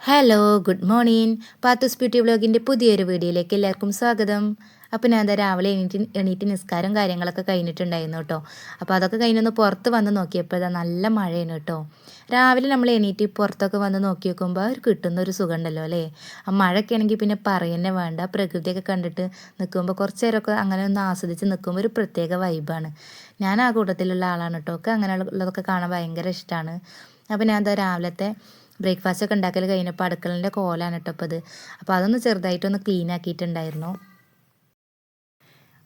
Hello good morning Pathus beauty വ്ളോഗിന്റെ പുതിയൊരു വീഡിയോയിലേക്ക് എല്ലാവർക്കും സ്വാഗതം. അപ്പോൾ ഞാൻ രാവിലെ എണീറ്റ് എണീറ്റ് നിസ്കാരം കാര്യങ്ങളൊക്കെ കഴിഞ്ഞിട്ടുണ്ടായിരുന്നു കേട്ടോ. അപ്പോൾ അതൊക്കെ കഴിഞ്ഞൊന്ന് പുറത്ത് വന്ന് നോക്കിയപ്പോൾ നല്ല മഴയാണ് കേട്ടോ. രാവിലെ നമ്മൾ എണീറ്റ് പുറത്തൊക്കെ വന്ന് നോക്കി നോക്കുമ്പോൾ അവർ കിട്ടുന്ന ഒരു സുഖം ഉണ്ടല്ലോ അല്ലേ? ആ മഴയൊക്കെ ആണെങ്കിൽ പിന്നെ പറയുന്നേ വേണ്ട. പ്രകൃതിയൊക്കെ കണ്ടിട്ട് നിൽക്കുമ്പോൾ കുറച്ച് നേരമൊക്കെ അങ്ങനെ ഒന്ന് ആസ്വദിച്ച് നിൽക്കുമ്പോൾ ഒരു പ്രത്യേക വൈബാണ്. ഞാൻ ആ കൂട്ടത്തിലുള്ള ആളാണ് കേട്ടോ. ഒക്കെ അങ്ങനെയുള്ളതൊക്കെ കാണാൻ ഭയങ്കര ഇഷ്ടമാണ് അപ്പോൾ ഞാൻ എന്താ രാവിലത്തെ ബ്രേക്ക്ഫാസ്റ്റ് ഒക്കെ ഉണ്ടാക്കൽ കഴിഞ്ഞപ്പോൾ അടുക്കളന്റെ കോലാണ് കേട്ടോ അപ്പോൾ അത് അപ്പോൾ അതൊന്ന് ചെറുതായിട്ടൊന്ന് ക്ലീൻ ആക്കിയിട്ടുണ്ടായിരുന്നു.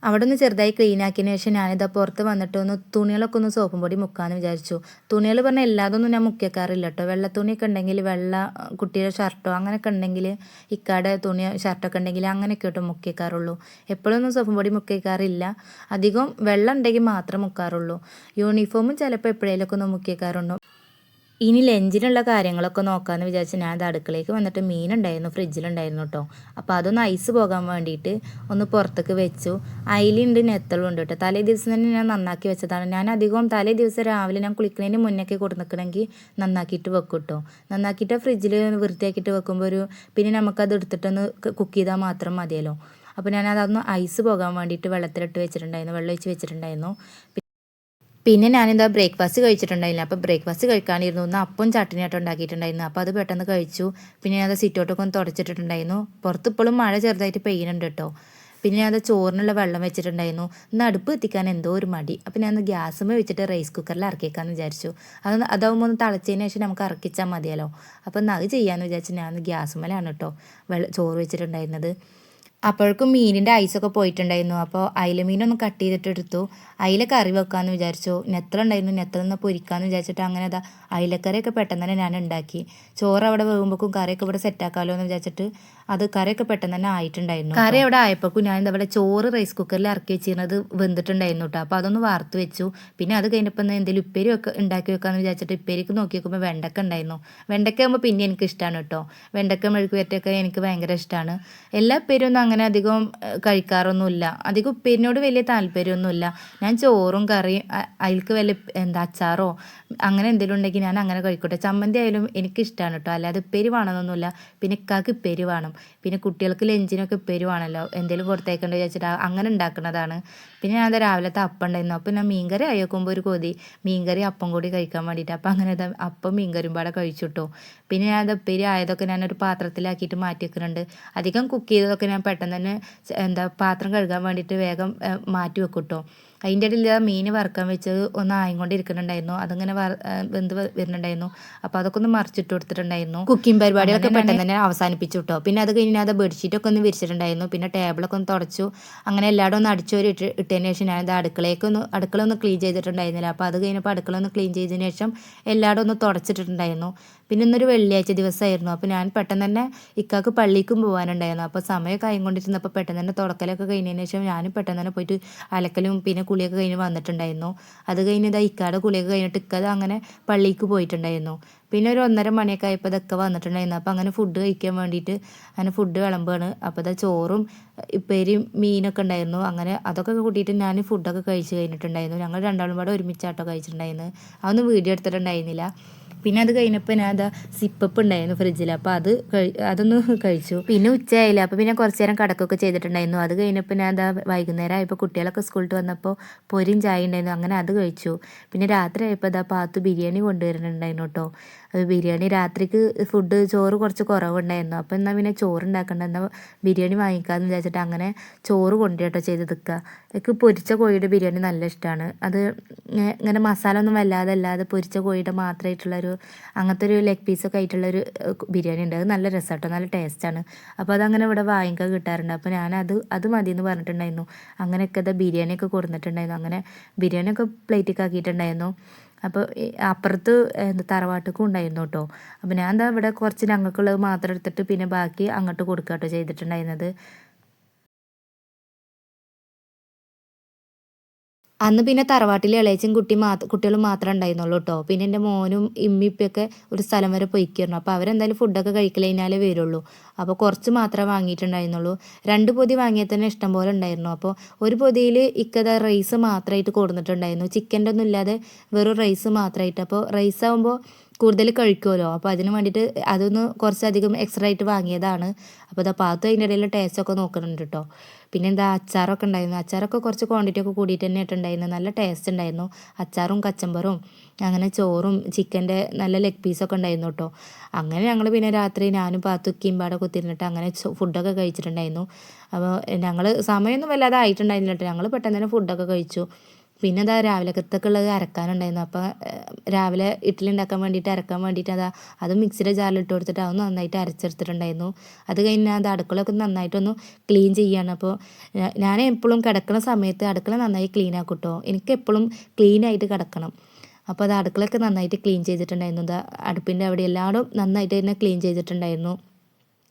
അവിടെ ഒന്ന് ചെറുതായി ക്ലീൻ ആക്കിയതിന് ശേഷം ഞാനിതാ പുറത്ത് വന്നിട്ട് ഒന്ന് തുണികളൊക്കെ ഒന്ന് സോപ്പും പൊടി മുക്കാമെന്ന് വിചാരിച്ചു. തുണികൾ പറഞ്ഞാൽ എല്ലാതൊന്നും ഞാൻ മുക്കിയേക്കാറില്ല കേട്ടോ. വെള്ള തുണിയൊക്കെ ഉണ്ടെങ്കിൽ വെള്ള കുട്ടിയുടെ ഷർട്ടോ അങ്ങനെയൊക്കെ ഉണ്ടെങ്കിൽ ഇക്കാടെ തുണി ഷർട്ടൊക്കെ ഉണ്ടെങ്കിൽ അങ്ങനെയൊക്കെ കേട്ടോ മുക്കിയേക്കാറുള്ളൂ എപ്പോഴൊന്നും സോപ്പും പൊടി മുക്കിയേക്കാറില്ല അധികം വെള്ളം ഉണ്ടെങ്കിൽ മാത്രം മുക്കാറുള്ളൂ. യൂണിഫോമും ചിലപ്പോൾ എപ്പോഴേലൊക്കെ ഒന്ന് മുക്കിയേക്കാറുണ്ടോ ഇനി ലഞ്ചിനുള്ള കാര്യങ്ങളൊക്കെ നോക്കാമെന്ന് വിചാരിച്ച് ഞാൻ അത് അടുക്കളയ്ക്ക് വന്നിട്ട് മീനുണ്ടായിരുന്നു ഫ്രിഡ്ജിലുണ്ടായിരുന്നു കേട്ടോ അപ്പോൾ അതൊന്ന് ഐസ് പോകാൻ വേണ്ടിയിട്ട് ഒന്ന് പുറത്തേക്ക് വെച്ചു. അയിലുണ്ട് നെത്തളും ഉണ്ട് കേട്ടോ തലേ ദിവസം തന്നെ ഞാൻ നന്നാക്കി വെച്ചതാണ്. ഞാൻ അധികവും തലേ ദിവസം രാവിലെ ഞാൻ കുളിക്കുന്നതിന് മുന്നൊക്കെ കൊടുന്നിക്കണമെങ്കിൽ നന്നാക്കിയിട്ട് വെക്കും കേട്ടോ നന്നാക്കിയിട്ട് ഫ്രിഡ്ജിൽ വൃത്തിയാക്കിയിട്ട് വെക്കുമ്പോൾ ഒരു പിന്നെ നമുക്കത് എടുത്തിട്ടൊന്ന് കുക്ക് ചെയ്താൽ മാത്രം മതിയല്ലോ. അപ്പോൾ ഞാൻ അതൊന്ന് ഐസ് പോകാൻ വേണ്ടിയിട്ട് വെള്ളത്തിലിട്ട് വെച്ചിട്ടുണ്ടായിരുന്നു വെള്ളം ഒഴിച്ച് വെച്ചിട്ടുണ്ടായിരുന്നു. പിന്നെ ഞാനെന്താ ബ്രേക്ക്ഫാസ്റ്റ് കഴിച്ചിട്ടുണ്ടായില്ല അപ്പോൾ ബ്രേക്ക്ഫാസ്റ്റ് കഴിക്കാനിരുന്നു. ഒന്ന് അപ്പം ചട്ടിനിയായിട്ട് ഉണ്ടാക്കിയിട്ടുണ്ടായിരുന്നു. അപ്പോൾ അത് പെട്ടെന്ന് കഴിച്ചു. പിന്നെ ഞാനത് സിറ്റോട്ടൊക്കെ ഒന്ന് തുടച്ചിട്ടുണ്ടായിരുന്നു പുറത്ത് ഇപ്പോഴും മഴ ചെറുതായിട്ട് പെയ്യുന്നുണ്ട് കേട്ടോ. പിന്നെ ഞാൻ ചോറിനുള്ള വെള്ളം വെച്ചിട്ടുണ്ടായിരുന്നു. ഇന്ന് അടുപ്പ് എത്തിക്കാൻ എന്തോ ഒരു മടി. അപ്പോൾ ഞാൻ ഗ്യാസുമേ വെച്ചിട്ട് റൈസ് കുക്കറിൽ ഇറക്കിയേക്കാന്ന് വിചാരിച്ചു. അത് അതാവുമ്പോൾ ഒന്ന് തിളച്ചതിന് ശേഷം നമുക്ക് ഇറക്കിച്ചാൽ മതിയല്ലോ. എന്നാൽ അത് ചെയ്യാമെന്ന് വിചാരിച്ച് ഞാൻ ഗ്യാസുമലാണ് കേട്ടോ വെള്ളം ചോറ് വെച്ചിട്ടുണ്ടായിരുന്നത്. അപ്പോഴേക്കും മീനിന്റെ ഐസൊക്കെ പോയിട്ടുണ്ടായിരുന്നു. അപ്പോൾ അയില മീനൊന്ന് കട്ട് ചെയ്തിട്ട് എടുത്തു അയില കറി വെക്കാമെന്ന് വിചാരിച്ചു. നെത്ര ഉണ്ടായിരുന്നു നെത്ര നിന്ന് പൊരിക്കാമെന്ന് വിചാരിച്ചിട്ട് അങ്ങനെ അതാ അയിലക്കറിയൊക്കെ പെട്ടെന്ന് തന്നെ ഞാൻ ഉണ്ടാക്കി. ചോറ് അവിടെ വേകുമ്പോഴേക്കും കറിയൊക്കെ ഇവിടെ സെറ്റാക്കാമല്ലോ എന്ന് വിചാരിച്ചിട്ട് അത് കറിയൊക്കെ പെട്ടെന്ന് തന്നെ ആയിട്ടുണ്ടായിരുന്നു കറി അവിടെ ആയപ്പോഴേക്കും ഞാൻ ഇവിടെ ചോറ് റൈസ് കുക്കറിൽ ഇറക്കി വെച്ചിരുന്നത് വെന്തിട്ടുണ്ടായിരുന്നു കേട്ടോ. അപ്പോൾ അതൊന്ന് വാർത്ത് വെച്ചു. പിന്നെ അത് കഴിഞ്ഞപ്പോൾ എന്തെങ്കിലും ഉപ്പേരി ഒക്കെ ഉണ്ടാക്കി വെക്കാമെന്ന് വിചാരിച്ചിട്ട് ഉപ്പേരിക്ക് നോക്കി നോക്കുമ്പോൾ വെണ്ടക്ക ഉണ്ടായിരുന്നു. വെണ്ടക്ക ആകുമ്പോൾ പിന്നെ എനിക്ക് ഇഷ്ടമാണ് കേട്ടോ. വെണ്ടക്ക മെഴുക്ക് വരട്ടൊക്കെ എനിക്ക് ഭയങ്കര ഇഷ്ടമാണ് എല്ലാ ഉപ്പേരിയൊന്നും അങ്ങനെ അധികം കഴിക്കാറൊന്നുമില്ല. അധികം ഉപ്പേരിനോട് വലിയ താല്പര്യമൊന്നുമില്ല. ഞാൻ ചോറും കറിയും അതിൽക്ക് വല്ല എന്താ അച്ചാറോ അങ്ങനെ എന്തെങ്കിലും ഉണ്ടെങ്കിൽ ഞാൻ അങ്ങനെ കഴിക്കട്ടെ. ചമ്മന്തി ആയാലും എനിക്കിഷ്ടമാണ് കേട്ടോ അല്ലാതെ ഉപ്പേരി വേണമെന്നൊന്നുമില്ല. പിന്നെ ഇക്കാക്ക് ഉപ്പേരി വേണം. പിന്നെ കുട്ടികൾക്ക് ലഞ്ചിനൊക്കെ ഉപ്പേരി വേണമല്ലോ. എന്തെങ്കിലും കൊടുത്തേക്കണ്ട വിചാരിച്ചിട്ട് അങ്ങനെ ഉണ്ടാക്കുന്നതാണ്. പിന്നെ ഞാൻ രാവിലത്തെ അപ്പം ഉണ്ടായിരുന്നു. അപ്പം ഞാൻ മീൻകറി ആയിക്കുമ്പോൾ ഒരു കൊതി. മീൻകറി അപ്പം കൂടി കഴിക്കാൻ വേണ്ടിയിട്ട്. അപ്പം അങ്ങനെ അപ്പം മീൻകറിയും പാടെ കഴിച്ചിട്ടോ പിന്നെ ഞാൻ അത് ഉപ്പേരി ആയതൊക്കെ ഞാനൊരു പാത്രത്തിലാക്കിയിട്ട് മാറ്റി വെക്കുന്നുണ്ട് അധികം കുക്ക് ചെയ്തതൊക്കെ ഞാൻ പെട്ടെന്ന് തന്നെ എന്താ പാത്രം കഴുകാൻ വേണ്ടിയിട്ട് വേഗം മാറ്റി വെക്കും കേട്ടോ അതിന്റെ ഇടയിൽ മീൻ വറുക്കാൻ വെച്ചത് ഒന്ന് ആയിക്കൊണ്ടിരിക്കുന്നുണ്ടായിരുന്നു. അതങ്ങനെ വെന്ത് വരുന്നുണ്ടായിരുന്നു. അപ്പോൾ അതൊക്കെ ഒന്ന് മറിച്ചിട്ട് കൊടുത്തിട്ടുണ്ടായിരുന്നു. കുക്കിംഗ് പരിപാടികളൊക്കെ പെട്ടെന്ന് തന്നെ അവസാനിപ്പിച്ചു കേട്ടോ പിന്നെ അത് കഴിഞ്ഞ് അത് ബെഡ്ഷീറ്റൊക്കെ ഒന്ന് വിരിച്ചിട്ടുണ്ടായിരുന്നു. പിന്നെ ടേബിളൊക്കെ ഒന്ന് തുടച്ചു. അങ്ങനെ എല്ലായിടും ഒന്ന് അടിച്ചോരി ഇട്ട് ഇട്ടതിന് ശേഷം ഞാനത് അടുക്കളയൊക്കെ ഒന്ന് അടുക്കള ഒന്ന് ക്ലീൻ ചെയ്തിട്ടുണ്ടായിരുന്നില്ല. അപ്പോൾ അത് കഴിഞ്ഞപ്പോൾ അടുക്കള ഒന്ന് ക്ലീൻ ചെയ്തതിന് ശേഷം എല്ലായിടും ഒന്ന് തുടച്ചിട്ടുണ്ടായിരുന്നു പിന്നെ ഇന്നൊരു വെള്ളിയാഴ്ച ദിവസമായിരുന്നു. അപ്പോൾ ഞാൻ പെട്ടെന്ന് തന്നെ ഇക്കാക്ക് പള്ളിക്കും പോകാനുണ്ടായിരുന്നു. അപ്പോൾ സമയമൊക്കെ ആയിക്കൊണ്ടിരുന്നപ്പോൾ പെട്ടെന്ന് തന്നെ തുടക്കലൊക്കെ കഴിഞ്ഞതിന് ശേഷം ഞാനും പെട്ടെന്ന് തന്നെ പോയിട്ട് അലക്കലും പിന്നെ കുളിയൊക്കെ കഴിഞ്ഞ് വന്നിട്ടുണ്ടായിരുന്നു. അത് കഴിഞ്ഞ് ഇതാ ഇക്കാടെ കുളിയൊക്കെ കഴിഞ്ഞിട്ട് ഇക്കത് അങ്ങനെ പള്ളിക്ക് പോയിട്ടുണ്ടായിരുന്നു. പിന്നെ ഒരു ഒന്നര മണിയൊക്കെ ആയപ്പോൾ ഇതൊക്കെ വന്നിട്ടുണ്ടായിരുന്നു. അപ്പോൾ അങ്ങനെ ഫുഡ് കഴിക്കാൻ വേണ്ടിയിട്ട് അങ്ങനെ ഫുഡ് വിളമ്പാണ്. അപ്പോൾ ഇതാ ചോറും ഇപ്പേരിയും മീനൊക്കെ ഉണ്ടായിരുന്നു. അങ്ങനെ അതൊക്കെ കൂട്ടിയിട്ട് ഞാൻ ഫുഡൊക്കെ കഴിച്ച് കഴിഞ്ഞിട്ടുണ്ടായിരുന്നു. ഞങ്ങൾ രണ്ടാളും കൂടെ ഒരുമിച്ചാട്ടോ കഴിച്ചിട്ടുണ്ടായിരുന്നു അതൊന്നും വീഡിയോ എടുത്തിട്ടുണ്ടായിരുന്നില്ല. പിന്നെ അത് കഴിഞ്ഞപ്പോൾ ഞാൻ അതാ സിപ്പപ്പ് ഉണ്ടായിരുന്നു ഫ്രിഡ്ജിൽ അപ്പോൾ അത് അതൊന്ന് കഴിച്ചു. പിന്നെ ഉച്ചയായില്ല? അപ്പോൾ പിന്നെ കുറച്ച് നേരം കടക്കൊക്കെ ചെയ്തിട്ടുണ്ടായിരുന്നു. അത് കഴിഞ്ഞപ്പോൾ ഞാൻ അതാ വൈകുന്നേരം ആയപ്പോൾ കുട്ടികളൊക്കെ സ്കൂളിൽ വന്നപ്പോൾ പൊരിയും ചായ ഉണ്ടായിരുന്നു. അങ്ങനെ അത് കഴിച്ചു. പിന്നെ രാത്രി ആയപ്പോൾ അതാ പാത്തു ബിരിയാണി കൊണ്ടുവരുന്നുണ്ടായിരുന്നു കേട്ടോ ബിരിയാണി രാത്രിക്ക് ഫുഡ് ചോറ് കുറച്ച് കുറവുണ്ടായിരുന്നു. അപ്പോൾ എന്നാൽ പിന്നെ ചോറ് ഉണ്ടാക്കണ്ട എന്നാൽ ബിരിയാണി വാങ്ങിക്കാമെന്ന് വിചാരിച്ചിട്ട് അങ്ങനെ ചോറ് കൊണ്ടുപോട്ടോ ചെയ്ത് നിൽക്കുക എനിക്ക് പൊരിച്ച കോഴിയുടെ ബിരിയാണി നല്ല ഇഷ്ടമാണ് അത് ഇങ്ങനെ മസാല ഒന്നും വല്ലാതെ അല്ലാതെ പൊരിച്ച കോഴിയുടെ മാത്രമായിട്ടുള്ളൊരു അങ്ങനത്തെ ഒരു ലെഗ് പീസൊക്കെ ആയിട്ടുള്ളൊരു ബിരിയാണി ഉണ്ട്. അത് നല്ല രസമാട്ടോ നല്ല ടേസ്റ്റാണ് അപ്പോൾ അതങ്ങനെ ഇവിടെ വാങ്ങിക്കാൻ കിട്ടാറുണ്ട്. അപ്പോൾ ഞാനത് അത് മതി എന്ന് പറഞ്ഞിട്ടുണ്ടായിരുന്നു. അങ്ങനെയൊക്കെ ബിരിയാണിയൊക്കെ കൊടുത്തിട്ടുണ്ടായിരുന്നു അങ്ങനെ ബിരിയാണിയൊക്കെ പ്ലേറ്റിൽ ആക്കിയിട്ടുണ്ടായിരുന്നു. അപ്പോൾ അപ്പുറത്ത് എന്താ തറവാട്ടിക്കും ഉണ്ടായിരുന്നു കേട്ടോ അപ്പോൾ ഞാൻ എന്താ ഇവിടെ കുറച്ച് ഞങ്ങൾക്കുള്ളത് മാത്രം എടുത്തിട്ട് പിന്നെ ബാക്കി അങ്ങോട്ട് കൊടുക്കുക കേട്ടോ ചെയ്തിട്ടുണ്ടായിരുന്നത്. അന്ന് പിന്നെ തറവാട്ടിൽ ഇളയച്ചും കുട്ടി മാത്രം കുട്ടികളും മാത്രമേ ഉണ്ടായിരുന്നുള്ളൂ കേട്ടോ പിന്നെ എന്റെ മോനും ഇമ്മിപ്പൊക്കെ ഒരു സ്ഥലം വരെ പൊയ്ക്കായിരുന്നു. അപ്പോൾ അവരെന്തായാലും ഫുഡൊക്കെ കഴിക്കലതിനാലേ വരുള്ളൂ. അപ്പോൾ കുറച്ച് മാത്രമേ വാങ്ങിയിട്ടുണ്ടായിരുന്നുള്ളൂ. രണ്ട് പൊതി വാങ്ങിയാൽ തന്നെ ഇഷ്ടം പോലെ ഉണ്ടായിരുന്നു. അപ്പോൾ ഒരു പൊതിയിൽ ഇക്കത റൈസ് മാത്രമായിട്ട് കൊടുത്തിട്ടുണ്ടായിരുന്നു ചിക്കന്റെ ഒന്നും ഇല്ലാതെ വെറും റൈസ് മാത്രമായിട്ട്. അപ്പോൾ റൈസ് ആകുമ്പോൾ കൂടുതൽ കഴിക്കുമല്ലോ. അപ്പോൾ അതിന് വേണ്ടിയിട്ട് അതൊന്ന് കുറച്ചധികം എക്സ്ട്രാ ആയിട്ട് വാങ്ങിയതാണ്. അപ്പോൾ ഇതാ പാത്തും അതിന്റെ ഇടയിൽ ടേസ്റ്റൊക്കെ നോക്കുന്നുണ്ട് കേട്ടോ പിന്നെ എന്താ അച്ചാറൊക്കെ ഉണ്ടായിരുന്നു. അച്ചാറൊക്കെ കുറച്ച് ക്വാണ്ടിറ്റി ഒക്കെ കൂടിയിട്ട് തന്നെ ഇട്ടുണ്ടായിരുന്നു നല്ല ടേസ്റ്റ് ഉണ്ടായിരുന്നു. അച്ചാറും കച്ചമ്പറും അങ്ങനെ ചോറും ചിക്കന്റെ നല്ല ലെഗ് പീസൊക്കെ ഉണ്ടായിരുന്നു കേട്ടോ അങ്ങനെ ഞങ്ങൾ പിന്നെ രാത്രി ഞാനും പാത്തുക്കിയും പാടെ കുത്തിരുന്നിട്ട് അങ്ങനെ ഫുഡൊക്കെ കഴിച്ചിട്ടുണ്ടായിരുന്നു. അപ്പോൾ ഞങ്ങൾ സമയമൊന്നും വല്ലാതെ ആയിട്ടുണ്ടായിരുന്നില്ല കേട്ടോ ഞങ്ങൾ പെട്ടെന്ന് തന്നെ ഫുഡൊക്കെ കഴിച്ചു. പിന്നെ അതാ രാവിലക്കത്തേക്കുള്ളത് അരക്കാനുണ്ടായിരുന്നു. അപ്പോൾ രാവിലെ ഇഡ്ഡലി ഉണ്ടാക്കാൻ വേണ്ടിയിട്ട് അരക്കാൻ വേണ്ടിയിട്ട് അതാ അത് മിക്സിയുടെ ജാറിൽ ഇട്ട് കൊടുത്തിട്ട് അത് നന്നായിട്ട് അരച്ചെടുത്തിട്ടുണ്ടായിരുന്നു. അത് കഴിഞ്ഞാൽ അത് അടുക്കളൊക്കെ നന്നായിട്ടൊന്ന് ക്ലീൻ ചെയ്യാണ്. അപ്പോൾ ഞാൻ എപ്പോഴും കിടക്കുന്ന സമയത്ത് അടുക്കള നന്നായി ക്ലീൻ ആക്കും കേട്ടോ എനിക്ക് എപ്പോഴും ക്ലീൻ ആയിട്ട് കിടക്കണം. അപ്പോൾ അത് അടുക്കളൊക്കെ നന്നായിട്ട് ക്ലീൻ ചെയ്തിട്ടുണ്ടായിരുന്നു. അടുപ്പിന്റെ അവിടെ എല്ലായിടും നന്നായിട്ട് തന്നെ ക്ലീൻ ചെയ്തിട്ടുണ്ടായിരുന്നു.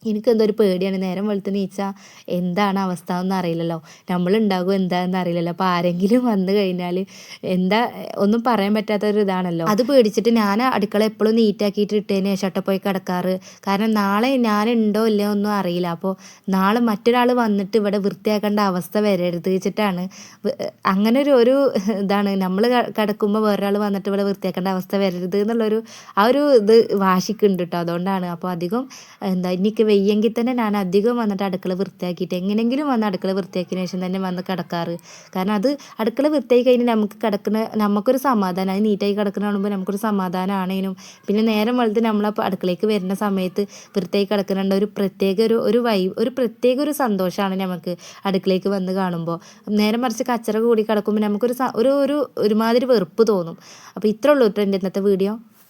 എനിക്കെന്തോ ഒരു പേടിയാണ്. നേരം വെളുത്ത് നീച്ചാൽ എന്താണ് അവസ്ഥ എന്ന് അറിയില്ലല്ലോ. നമ്മളുണ്ടാകും എന്താണെന്ന് അറിയില്ലല്ലോ. അപ്പോൾ ആരെങ്കിലും വന്നു കഴിഞ്ഞാൽ എന്താ ഒന്നും പറയാൻ പറ്റാത്ത ഒരു ഇതാണല്ലോ. അത് പേടിച്ചിട്ട് ഞാൻ അടുക്കള എപ്പോഴും നീറ്റാക്കിയിട്ട് ഇട്ടതിന് ശേഷം പോയി കിടക്കാറ്. കാരണം നാളെ ഞാനുണ്ടോ ഇല്ലയോ ഒന്നും അറിയില്ല. അപ്പോൾ നാളെ മറ്റൊരാൾ വന്നിട്ട് ഇവിടെ വൃത്തിയാക്കേണ്ട അവസ്ഥ വരരുത് വെച്ചിട്ടാണ്. അങ്ങനെ ഒരു ഒരു ഇതാണ്. നമ്മൾ കിടക്കുമ്പോൾ വേറൊരാൾ വന്നിട്ട് ഇവിടെ വൃത്തിയാക്കേണ്ട അവസ്ഥ വരരുത് എന്നുള്ളൊരു ആ ഒരു ഇത് വാശിക്കുണ്ട് കേട്ടോ അതുകൊണ്ടാണ്. അപ്പോൾ അധികം എന്താ എനിക്ക് വെയ്യെങ്കിൽ തന്നെ ഞാൻ അധികം വന്നിട്ട് അടുക്കള വൃത്തിയാക്കിയിട്ട് എങ്ങനെങ്കിലും വന്ന് അടുക്കള വൃത്തിയാക്കിയതിന് ശേഷം തന്നെ വന്ന് കിടക്കാറ്. കാരണം അത് അടുക്കള വൃത്തിയാക്കി കഴിഞ്ഞാൽ നമുക്ക് കിടക്കുന്ന നമുക്കൊരു സമാധാനം അത് നീറ്റായി കിടക്കുന്ന കാണുമ്പോൾ നമുക്കൊരു സമാധാനമാണേനും പിന്നെ നേരം വെളുത്ത് നമ്മൾ അടുക്കളയ്ക്ക് വരുന്ന സമയത്ത് വൃത്തിയായി കിടക്കുന്നുണ്ട്. ഒരു പ്രത്യേക ഒരു ഒരു വൈ ഒരു പ്രത്യേക ഒരു സന്തോഷമാണ് നമുക്ക് അടുക്കളയ്ക്ക് വന്ന് കാണുമ്പോൾ. നേരം മറിച്ച് കച്ചറ കൂടി കിടക്കുമ്പോൾ നമുക്കൊരു ഒരു ഒരു ഒരുമാതിരി വെറുപ്പ് തോന്നും. അപ്പോൾ ഇത്രയുള്ളൂ എന്റെ ഇന്നത്തെ വീഡിയോ.